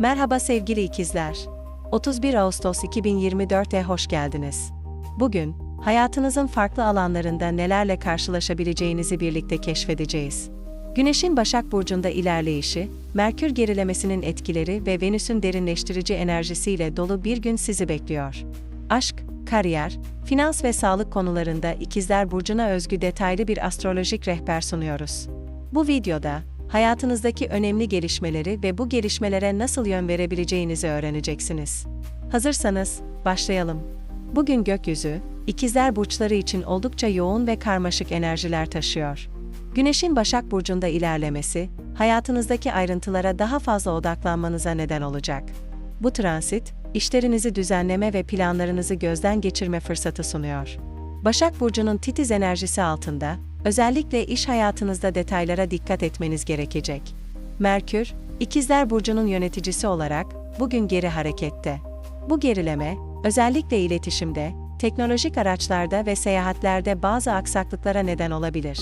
Merhaba sevgili ikizler. 31 Ağustos 2024'e hoş geldiniz. Bugün, hayatınızın farklı alanlarında nelerle karşılaşabileceğinizi birlikte keşfedeceğiz. Güneşin Başak Burcu'nda ilerleyişi, Merkür gerilemesinin etkileri ve Venüs'ün derinleştirici enerjisiyle dolu bir gün sizi bekliyor. Aşk, kariyer, finans ve sağlık konularında İkizler Burcu'na özgü detaylı bir astrolojik rehber sunuyoruz. Bu videoda, hayatınızdaki önemli gelişmeleri ve bu gelişmelere nasıl yön verebileceğinizi öğreneceksiniz. Hazırsanız, başlayalım. Bugün gökyüzü, ikizler burçları için oldukça yoğun ve karmaşık enerjiler taşıyor. Güneşin Başak Burcu'nda ilerlemesi, hayatınızdaki ayrıntılara daha fazla odaklanmanıza neden olacak. Bu transit, işlerinizi düzenleme ve planlarınızı gözden geçirme fırsatı sunuyor. Başak Burcu'nun titiz enerjisi altında, özellikle iş hayatınızda detaylara dikkat etmeniz gerekecek. Merkür, İkizler Burcu'nun yöneticisi olarak bugün geri harekette. Bu gerileme, özellikle iletişimde, teknolojik araçlarda ve seyahatlerde bazı aksaklıklara neden olabilir.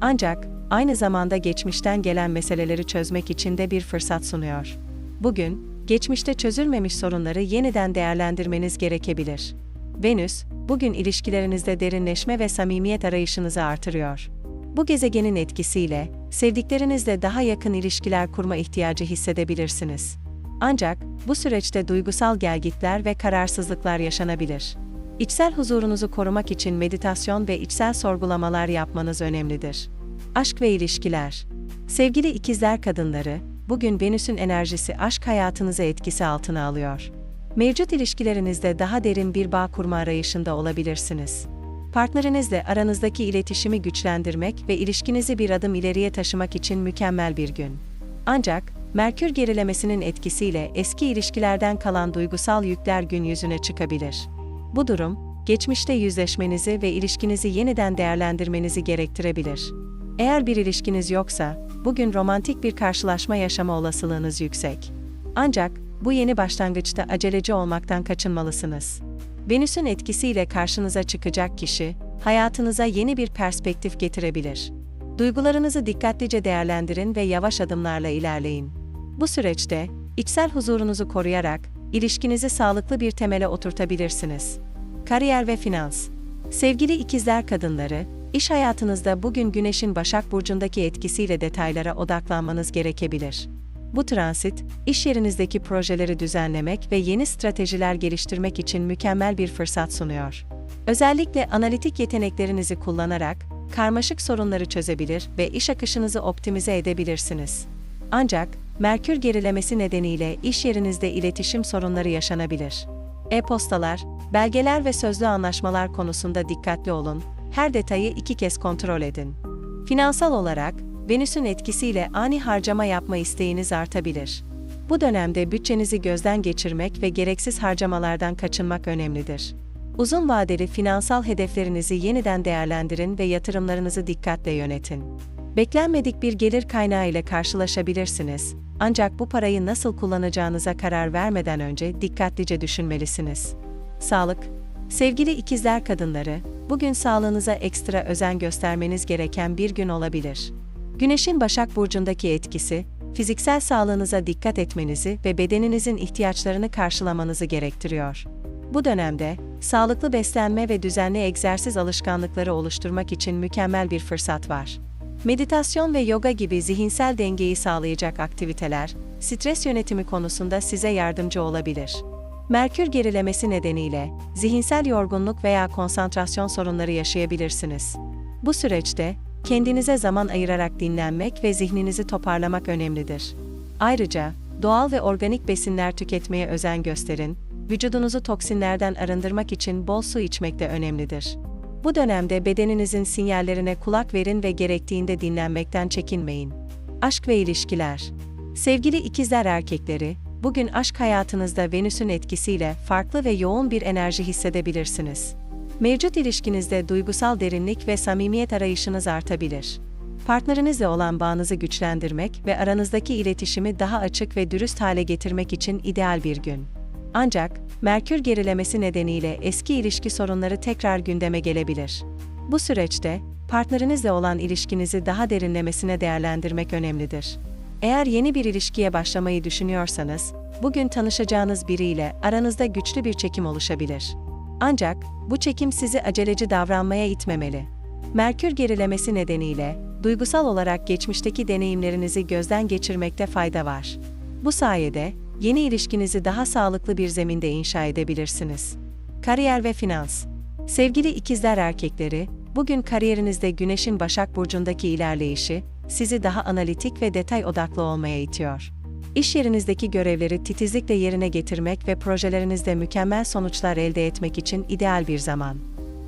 Ancak aynı zamanda geçmişten gelen meseleleri çözmek için de bir fırsat sunuyor. Bugün, geçmişte çözülmemiş sorunları yeniden değerlendirmeniz gerekebilir. Venüs, bugün ilişkilerinizde derinleşme ve samimiyet arayışınızı artırıyor. Bu gezegenin etkisiyle, sevdiklerinizle daha yakın ilişkiler kurma ihtiyacı hissedebilirsiniz. Ancak, bu süreçte duygusal gelgitler ve kararsızlıklar yaşanabilir. İçsel huzurunuzu korumak için meditasyon ve içsel sorgulamalar yapmanız önemlidir. Aşk ve ilişkiler. Sevgili ikizler kadınları, bugün Venüs'ün enerjisi aşk hayatınızı etkisi altına alıyor. Mevcut ilişkilerinizde daha derin bir bağ kurma arayışında olabilirsiniz. Partnerinizle aranızdaki iletişimi güçlendirmek ve ilişkinizi bir adım ileriye taşımak için mükemmel bir gün. Ancak, Merkür gerilemesinin etkisiyle eski ilişkilerden kalan duygusal yükler gün yüzüne çıkabilir. Bu durum, geçmişte yüzleşmenizi ve ilişkinizi yeniden değerlendirmenizi gerektirebilir. Eğer bir ilişkiniz yoksa, bugün romantik bir karşılaşma yaşama olasılığınız yüksek. Ancak, bu yeni başlangıçta aceleci olmaktan kaçınmalısınız. Venüs'ün etkisiyle karşınıza çıkacak kişi, hayatınıza yeni bir perspektif getirebilir. Duygularınızı dikkatlice değerlendirin ve yavaş adımlarla ilerleyin. Bu süreçte, içsel huzurunuzu koruyarak, ilişkinizi sağlıklı bir temele oturtabilirsiniz. Kariyer ve finans. Sevgili ikizler kadınları, iş hayatınızda bugün Güneş'in Başak Burcu'ndaki etkisiyle detaylara odaklanmanız gerekebilir. Bu transit, iş yerinizdeki projeleri düzenlemek ve yeni stratejiler geliştirmek için mükemmel bir fırsat sunuyor. Özellikle analitik yeteneklerinizi kullanarak, karmaşık sorunları çözebilir ve iş akışınızı optimize edebilirsiniz. Ancak, Merkür gerilemesi nedeniyle iş yerinizde iletişim sorunları yaşanabilir. E-postalar, belgeler ve sözlü anlaşmalar konusunda dikkatli olun, her detayı iki kez kontrol edin. Finansal olarak, Venüs'ün etkisiyle ani harcama yapma isteğiniz artabilir. Bu dönemde bütçenizi gözden geçirmek ve gereksiz harcamalardan kaçınmak önemlidir. Uzun vadeli finansal hedeflerinizi yeniden değerlendirin ve yatırımlarınızı dikkatle yönetin. Beklenmedik bir gelir kaynağı ile karşılaşabilirsiniz. Ancak bu parayı nasıl kullanacağınıza karar vermeden önce dikkatlice düşünmelisiniz. Sağlık Sevgili ikizler kadınları, bugün sağlığınıza ekstra özen göstermeniz gereken bir gün olabilir. Güneşin Başak Burcu'ndaki etkisi, fiziksel sağlığınıza dikkat etmenizi ve bedeninizin ihtiyaçlarını karşılamanızı gerektiriyor. Bu dönemde, sağlıklı beslenme ve düzenli egzersiz alışkanlıkları oluşturmak için mükemmel bir fırsat var. Meditasyon ve yoga gibi zihinsel dengeyi sağlayacak aktiviteler, stres yönetimi konusunda size yardımcı olabilir. Merkür gerilemesi nedeniyle zihinsel yorgunluk veya konsantrasyon sorunları yaşayabilirsiniz. Bu süreçte kendinize zaman ayırarak dinlenmek ve zihninizi toparlamak önemlidir. Ayrıca doğal ve organik besinler tüketmeye özen gösterin. Vücudunuzu toksinlerden arındırmak için bol su içmek de önemlidir. Bu dönemde bedeninizin sinyallerine kulak verin ve gerektiğinde dinlenmekten çekinmeyin. Aşk ve ilişkiler. Sevgili ikizler erkekleri, bugün aşk hayatınızda Venüs'ün etkisiyle farklı ve yoğun bir enerji hissedebilirsiniz. Mevcut ilişkinizde duygusal derinlik ve samimiyet arayışınız artabilir. Partnerinizle olan bağınızı güçlendirmek ve aranızdaki iletişimi daha açık ve dürüst hale getirmek için ideal bir gün. Ancak, Merkür gerilemesi nedeniyle eski ilişki sorunları tekrar gündeme gelebilir. Bu süreçte, partnerinizle olan ilişkinizi daha derinlemesine değerlendirmek önemlidir. Eğer yeni bir ilişkiye başlamayı düşünüyorsanız, bugün tanışacağınız biriyle aranızda güçlü bir çekim oluşabilir. Ancak bu çekim sizi aceleci davranmaya itmemeli. Merkür gerilemesi nedeniyle duygusal olarak geçmişteki deneyimlerinizi gözden geçirmekte fayda var. Bu sayede yeni ilişkinizi daha sağlıklı bir zeminde inşa edebilirsiniz. Kariyer ve finans. Sevgili ikizler erkekleri, bugün kariyerinizde Güneş'in Başak Burcu'ndaki ilerleyişi, sizi daha analitik ve detay odaklı olmaya itiyor. İş yerinizdeki görevleri titizlikle yerine getirmek ve projelerinizde mükemmel sonuçlar elde etmek için ideal bir zaman.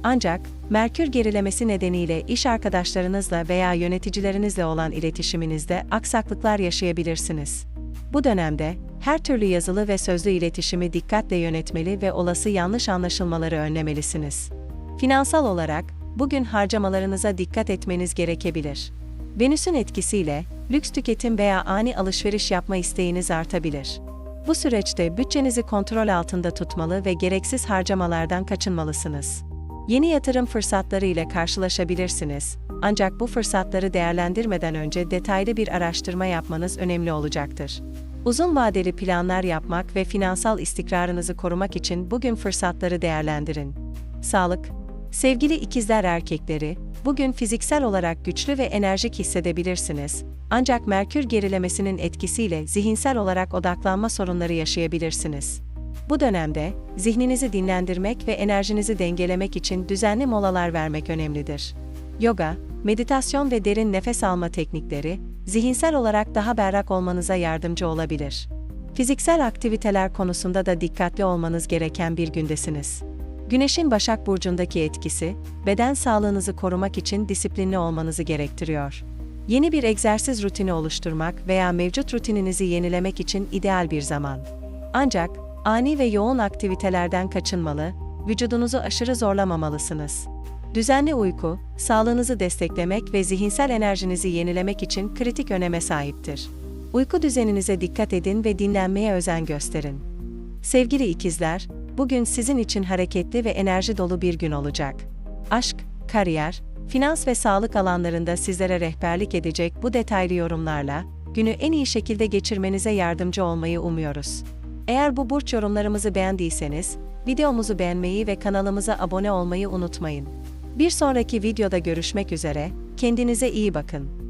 Ancak, Merkür gerilemesi nedeniyle iş arkadaşlarınızla veya yöneticilerinizle olan iletişiminizde aksaklıklar yaşayabilirsiniz. Bu dönemde, her türlü yazılı ve sözlü iletişimi dikkatle yönetmeli ve olası yanlış anlaşılmaları önlemelisiniz. Finansal olarak, bugün harcamalarınıza dikkat etmeniz gerekebilir. Venüs'ün etkisiyle, lüks tüketim veya ani alışveriş yapma isteğiniz artabilir. Bu süreçte bütçenizi kontrol altında tutmalı ve gereksiz harcamalardan kaçınmalısınız. Yeni yatırım fırsatları ile karşılaşabilirsiniz, ancak bu fırsatları değerlendirmeden önce detaylı bir araştırma yapmanız önemli olacaktır. Uzun vadeli planlar yapmak ve finansal istikrarınızı korumak için bugün fırsatları değerlendirin. Sağlık Sevgili ikizler erkekleri, bugün fiziksel olarak güçlü ve enerjik hissedebilirsiniz. Ancak Merkür gerilemesinin etkisiyle zihinsel olarak odaklanma sorunları yaşayabilirsiniz. Bu dönemde zihninizi dinlendirmek ve enerjinizi dengelemek için düzenli molalar vermek önemlidir. Yoga, meditasyon ve derin nefes alma teknikleri zihinsel olarak daha berrak olmanıza yardımcı olabilir. Fiziksel aktiviteler konusunda da dikkatli olmanız gereken bir gündesiniz. Güneşin Başak Burcu'ndaki etkisi, beden sağlığınızı korumak için disiplinli olmanızı gerektiriyor. Yeni bir egzersiz rutini oluşturmak veya mevcut rutininizi yenilemek için ideal bir zaman. Ancak, ani ve yoğun aktivitelerden kaçınmalı, vücudunuzu aşırı zorlamamalısınız. Düzenli uyku, sağlığınızı desteklemek ve zihinsel enerjinizi yenilemek için kritik öneme sahiptir. Uyku düzeninize dikkat edin ve dinlenmeye özen gösterin. Sevgili ikizler, bugün sizin için hareketli ve enerji dolu bir gün olacak. Aşk, kariyer, finans ve sağlık alanlarında sizlere rehberlik edecek bu detaylı yorumlarla, günü en iyi şekilde geçirmenize yardımcı olmayı umuyoruz. Eğer bu burç yorumlarımızı beğendiyseniz, videomuzu beğenmeyi ve kanalımıza abone olmayı unutmayın. Bir sonraki videoda görüşmek üzere, kendinize iyi bakın.